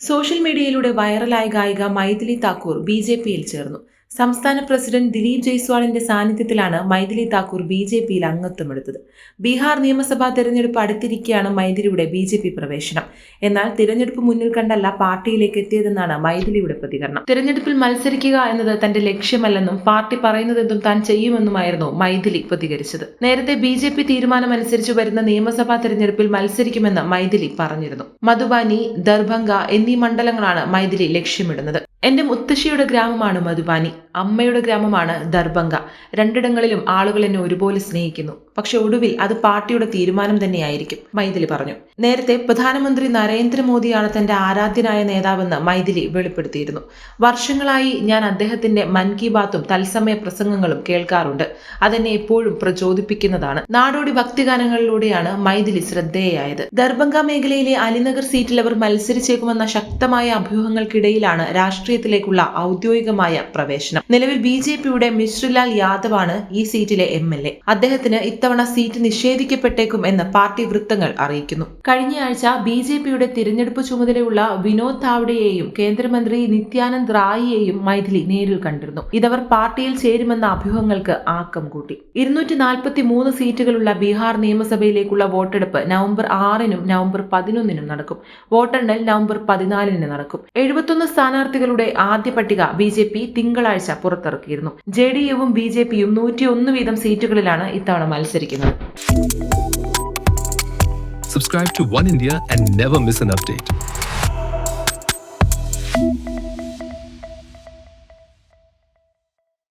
Social മീഡിയയിലൂടെ വൈറലായ ഗായിക മൈഥിലി താക്കൂർ ബി ജെ പിയിൽ ചേർന്നു. സംസ്ഥാന പ്രസിഡന്റ് ദിലീപ് ജയ്സ്വാളിന്റെ സാന്നിധ്യത്തിലാണ് മൈഥിലി താക്കൂർ ബി ജെ പിയിൽ അംഗത്വമെടുത്തത്. ബീഹാർ നിയമസഭാ തെരഞ്ഞെടുപ്പ് അടുത്തിരിക്കെയാണ് മൈഥിലിയുടെ ബി ജെ പി പ്രവേശനം. എന്നാൽ തിരഞ്ഞെടുപ്പ് മുന്നിൽ കണ്ടല്ല പാർട്ടിയിലേക്ക് എത്തിയതെന്നാണ് മൈഥിലിയുടെ പ്രതികരണം. തിരഞ്ഞെടുപ്പിൽ മത്സരിക്കുക എന്നത് തന്റെ ലക്ഷ്യമല്ലെന്നും പാർട്ടി പറയുന്നതെന്തും താൻ ചെയ്യുമെന്നുമായിരുന്നു മൈഥിലി പ്രതികരിച്ചത്. നേരത്തെ ബി ജെ പി തീരുമാനമനുസരിച്ച് വരുന്ന നിയമസഭാ തെരഞ്ഞെടുപ്പിൽ മത്സരിക്കുമെന്ന് മൈഥിലി പറഞ്ഞിരുന്നു. മധുബാനി ദർഭംഗ എന്നീ മണ്ഡലങ്ങളാണ് മൈഥിലി ലക്ഷ്യമിടുന്നത്. എന്റെ മുത്തശ്ശിയുടെ ഗ്രാമമാണ് മധുബാനി അമ്മയുടെ ഗ്രാമമാണ് ദർഭംഗ രണ്ടിടങ്ങളിലും ആളുകൾ എന്നെ ഒരുപോലെ സ്നേഹിക്കുന്നു. പക്ഷെ ഒടുവിൽ അത് പാർട്ടിയുടെ തീരുമാനം തന്നെയായിരിക്കും മൈഥിലി പറഞ്ഞു. നേരത്തെ പ്രധാനമന്ത്രി നരേന്ദ്രമോദിയാണ് തന്റെ ആരാധ്യനായ നേതാവെന്ന് മൈഥിലി വെളിപ്പെടുത്തിയിരുന്നു. വർഷങ്ങളായി ഞാൻ അദ്ദേഹത്തിന്റെ മൻ കി ബാത്തും തത്സമയ പ്രസംഗങ്ങളും കേൾക്കാറുണ്ട്. അതെന്നെ എപ്പോഴും പ്രചോദിപ്പിക്കുന്നതാണ്. നാടോടി ഭക്തിഗാനങ്ങളിലൂടെയാണ് മൈഥിലി ശ്രദ്ധേയായത് ദർഭംഗ മേഖലയിലെ അലിനഗർ സീറ്റിൽ അവർ മത്സരിച്ചേക്കുമെന്ന ശക്തമായ അഭ്യൂഹങ്ങൾക്കിടയിലാണ് രാഷ്ട്രീയത്തിലേക്കുള്ള ഔദ്യോഗികമായ പ്രവേശനം. നിലവിൽ ബി ജെ പിയുടെ മിശ്രിലാൽ യാദവാണ് ഈ സീറ്റിലെ എം എൽ എ. അദ്ദേഹത്തിന് ഇത്തവണ സീറ്റ് നിഷേധിക്കപ്പെട്ടേക്കും എന്ന് പാർട്ടി വൃത്തങ്ങൾ അറിയിക്കുന്നു. കഴിഞ്ഞയാഴ്ച ബി ജെ പിയുടെ തിരഞ്ഞെടുപ്പ് ചുമതലയുള്ള വിനോദ് താവ്ഡെയെയും കേന്ദ്രമന്ത്രി നിത്യാനന്ദ് റായിയെയും മൈഥിലി നേരിൽ കണ്ടിരുന്നു. ഇതവർ പാർട്ടിയിൽ ചേരുമെന്ന അഭ്യൂഹങ്ങൾക്ക് ആക്കം കൂട്ടി. ഇരുന്നൂറ്റി നാൽപ്പത്തി മൂന്ന് സീറ്റുകളുള്ള ബീഹാർ നിയമസഭയിലേക്കുള്ള വോട്ടെടുപ്പ് നവംബർ ആറിനും നവംബർ പതിനൊന്നിനും നടക്കും. വോട്ടെണ്ണൽ നവംബർ പതിനാലിന് നടക്കും. എഴുപത്തൊന്ന് സ്ഥാനാർത്ഥികളുടെ ആദ്യ പട്ടിക ബി തിങ്കളാഴ്ച പുറത്തിറക്കിയിരുന്നു ജെ ഡി യുവും ബി ജെ പിയും നൂറ്റിയൊന്ന് വീതം സീറ്റുകളിലാണ് ഇത്തവണ മത്സരിക്കുന്നത് Subscribe to One India and never miss an update.